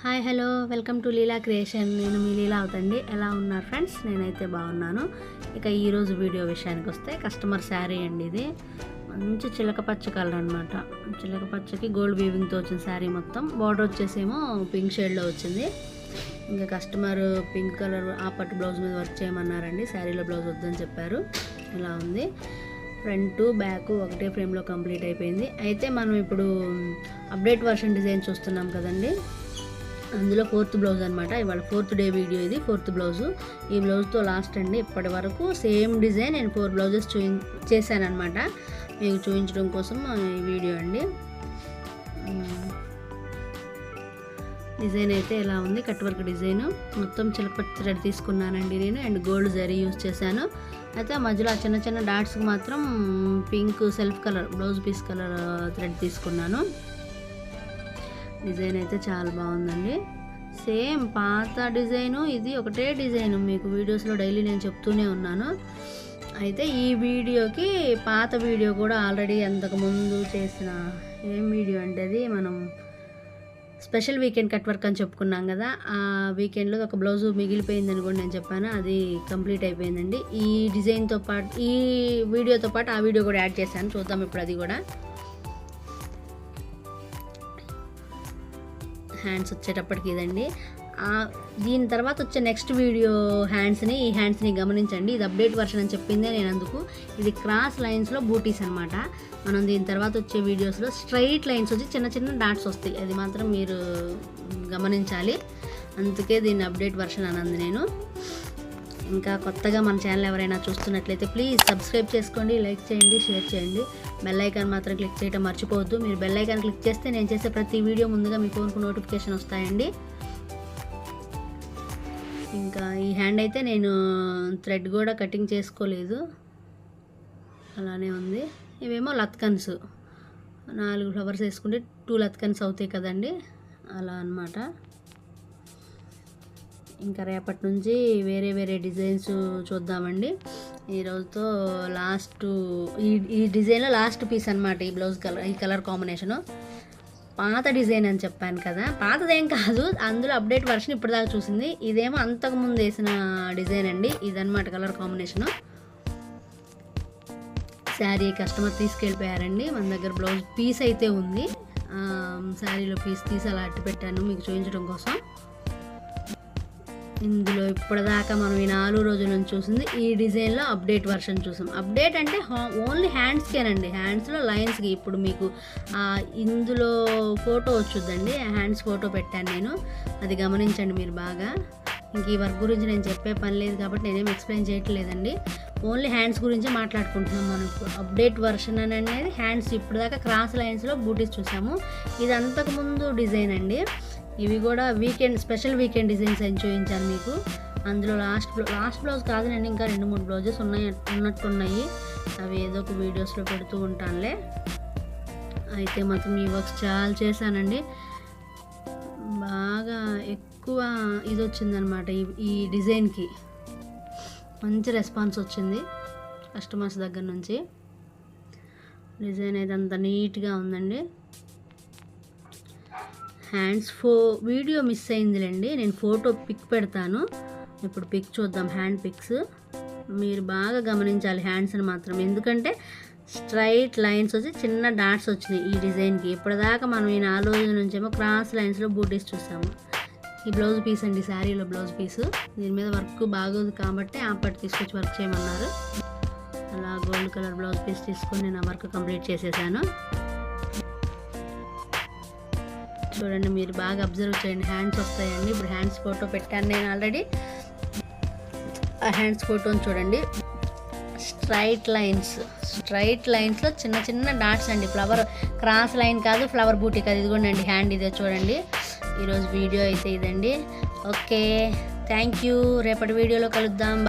Hi hello. Welcome to Leela creation. నేను మీ లీలా అవుతండి. ఎలా ఉన్నారు ఫ్రెండ్స్? నేనైతే బాగున్నాను. ఇక ఈరోజు వీడియో విషయానికి వస్తే కస్టమర్ శారీ అండి ఇది. మంచి చిలక పచ్చ కలర్ అనమాట చిలక పచ్చకి గోల్డ్ వీవింగ్తో వచ్చిన శారీ మొత్తం. బార్డర్ వచ్చేసేమో పింక్ షేడ్లో వచ్చింది. ఇంకా కస్టమర్ పింక్ కలర్ ఆ పట్టు బ్లౌజ్ మీద వర్క్ చేయమన్నారండి. శారీలో బ్లౌజ్ వద్దని చెప్పారు. ఇలా ఉంది. ఫ్రంట్ బ్యాక్ ఒకటే ఫ్రేమ్లో కంప్లీట్ అయిపోయింది. అయితే మనం ఇప్పుడు అప్డేట్ వర్షన్ డిజైన్ చూస్తున్నాం కదండి. అందులో ఫోర్త్ బ్లౌజ్ అనమాట ఇవాళ ఫోర్త్ డే వీడియో ఇది ఫోర్త్ బ్లౌజు. ఈ బ్లౌజ్తో లాస్ట్ అండి ఇప్పటి వరకు సేమ్ డిజైన్ నేను ఫోర్ బ్లౌజెస్ చూయి చేశానమాట మీకు చూపించడం కోసం ఈ వీడియో అండి. డిజైన్ అయితే ఎలా ఉంది? Cut work design. మొత్తం చిలకపట్టి రెడ్ తీసుకున్నానండి నేను అండ్ గోల్డ్ జరీ యూజ్ చేశాను. అయితే మధ్యలో ఆ చిన్న చిన్న డాట్స్కి మాత్రం pink self colour blouse piece colour thread తీసుకున్నాను. డిజైన్ అయితే చాలా బాగుందండి. సేమ్ పాత డిజైను ఇది ఒకటే డిజైన్ మీకు వీడియోస్లో డైలీ నేను చెప్తూనే ఉన్నాను. అయితే ఈ వీడియోకి పాత వీడియో కూడా ఆల్రెడీ అంతకుముందు చేసిన ఏం వీడియో అంటే అది మనం స్పెషల్ వీకెండ్ కట్ వర్క్ అని చెప్పుకున్నాం కదా ఆ వీకెండ్లో ఒక బ్లౌజ్ మిగిలిపోయిందని కూడా నేను చెప్పాను అది కంప్లీట్ అయిపోయిందండి. ఈ డిజైన్తో పాటు ఈ వీడియోతో పాటు ఆ వీడియో కూడా యాడ్ చేశాను చూద్దాం ఇప్పుడు అది కూడా. హ్యాండ్స్ వచ్చేటప్పటికి ఇదండి. దీని తర్వాత వచ్చే నెక్స్ట్ వీడియో హ్యాండ్స్ని ఈ హ్యాండ్స్ని గమనించండి. ఇది అప్డేట్ వర్షన్ అని చెప్పిందే నేను అందుకు ఇది క్రాస్ లైన్స్లో బూటీస్ అనమాట మనం దీని తర్వాత వచ్చే వీడియోస్లో స్ట్రైట్ లైన్స్ వచ్చి చిన్న చిన్న డాట్స్ వస్తాయి. అది మాత్రం మీరు గమనించాలి. అందుకే దీన్ని అప్డేట్ వర్షన్ అనంది నేను. ఇంకా కొత్తగా మన ఛానల్ ఎవరైనా చూస్తున్నట్లయితే ప్లీజ్ సబ్స్క్రైబ్ చేసుకోండి లైక్ చేయండి షేర్ చేయండి. బెల్ ఐకాన్ మాత్రం క్లిక్ చేయడం మర్చిపోవద్దు. మీరు బెల్ ఐకాన్ క్లిక్ చేస్తే నేను చేసే ప్రతి వీడియో ముందుగా మీ ఫోన్కు నోటిఫికేషన్ వస్తాయండి. ఇంకా ఈ హ్యాండ్ అయితే నేను థ్రెడ్ కూడా కటింగ్ చేసుకోలేదు. అలానే ఉంది. ఇవేమో లత్కన్స్. నాలుగు ఫ్లవర్స్ వేసుకుంటే టూ లత్కన్స్ అవుతాయి కదండి. అలా అన్నమాట. ఇంకా రేపటి నుంచి వేరే వేరే డిజైన్స్ చూద్దామండి. ఈ రోజుతో లాస్ట్ ఈ ఈ డిజైన్లో లాస్ట్ పీస్ అనమాట ఈ బ్లౌజ్ కలర్ ఈ కలర్ కాంబినేషను. పాత డిజైన్ అని చెప్పాను కదా పాతదేం కాదు అందులో అప్డేట్ వర్షన్ ఇప్పటిదాకా చూసింది. ఇదేమో అంతకుముందు వేసిన డిజైన్ అండి ఇదనమాట కలర్ కాంబినేషను. శారీ కస్టమర్ తీసుకెళ్ళిపోయారండి మన దగ్గర బ్లౌజ్ పీస్ అయితే ఉంది. శారీలో పీస్ తీసి అలా అట్టి పెట్టాను మీకు చూపించడం కోసం. ఇందులో ఇప్పటిదాకా మనం ఈ నాలుగు రోజుల నుంచి చూసింది. ఈ డిజైన్లో అప్డేట్ వర్షన్ చూసాం. అప్డేట్ అంటే ఓన్లీ హ్యాండ్స్కేనండి హ్యాండ్స్లో లైన్స్కి ఇప్పుడు మీకు ఇందులో ఫోటో వచ్చుద్దండి. హ్యాండ్స్ ఫోటో పెట్టాను నేను. అది గమనించండి మీరు బాగా. ఇంక ఈ వర్క్ గురించి నేను చెప్పే పని లేదు కాబట్టి నేనేం ఎక్స్ప్లెయిన్ చేయట్లేదండి. ఓన్లీ హ్యాండ్స్ గురించి మాట్లాడుకుంటున్నాం మనకు అప్డేట్ వర్షన్ అని అనేది హ్యాండ్స్ ఇప్పుడు దాకా క్రాస్ లైన్స్లో బూటీస్ చూసాము. ఇది అంతకుముందు డిజైన్ అండి. ఇవి కూడా వీకెండ్ స్పెషల్ వీకెండ్ డిజైన్స్ అని చూపించాను మీకు. అందులో లాస్ట్ లాస్ట్ బ్లౌజ్ కాదు నేను ఇంకా రెండు మూడు బ్లౌజెస్ ఉన్నాయి ఉన్నట్టున్నాయి. అవి ఏదో ఒక వీడియోస్లో పెడుతూ ఉంటానులే. అయితే మాత్రం ఈ వర్క్స్ చాలా చేశానండి. బాగా ఎక్కువ ఇది వచ్చిందనమాట ఈ ఈ డిజైన్కి. మంచి రెస్పాన్స్ వచ్చింది కస్టమర్స్ దగ్గర నుంచి. డిజైన్ అయితే అంత నీట్గా ఉందండి. హ్యాండ్స్ ఫో వీడియో మిస్ అయిందిలేండి. నేను ఫోటో పిక్ పెడతాను. ఇప్పుడు పిక్ చూద్దాం హ్యాండ్ పిక్స్. మీరు బాగా గమనించాలి హ్యాండ్స్ని మాత్రం. ఎందుకంటే స్ట్రైట్ లైన్స్ వచ్చి చిన్న డాట్స్ వచ్చినాయి ఈ డిజైన్కి. ఇప్పటిదాకా మనం ఈ నాలుగు రోజుల నుంచేమో క్రాస్ లైన్స్లో బూటీస్ చూసాము. ఈ బ్లౌజ్ పీస్ అండి శారీలో బ్లౌజ్ పీస్. దీని మీద వర్క్ బాగోదు కాబట్టి ఆ పట్టు తీసుకొచ్చి వర్క్ చేయమన్నారు. అలా గోల్డ్ కలర్ బ్లౌజ్ పీస్ తీసుకొని నేను ఆ వర్క్ కంప్లీట్ చేసేసాను. చూడండి మీరు బాగా అబ్జర్వ్ చేయండి. హ్యాండ్స్ వస్తాయండి. ఇప్పుడు హ్యాండ్స్ ఫోటో పెట్టాను నేను ఆల్రెడీ. ఆ హ్యాండ్స్ ఫోటోని చూడండి. Straight lines. స్ట్రైట్ లైన్స్లో చిన్న చిన్న డాట్స్ అండి. ఫ్లవర్ క్రాస్ లైన్ కాదు ఫ్లవర్ బూటీ కాదు. ఇదిగోండి హ్యాండ్ ఇదే చూడండి. ఈరోజు వీడియో అయితే ఇదండి. Okay thank you. రేపటి వీడియోలో కలుద్దాం.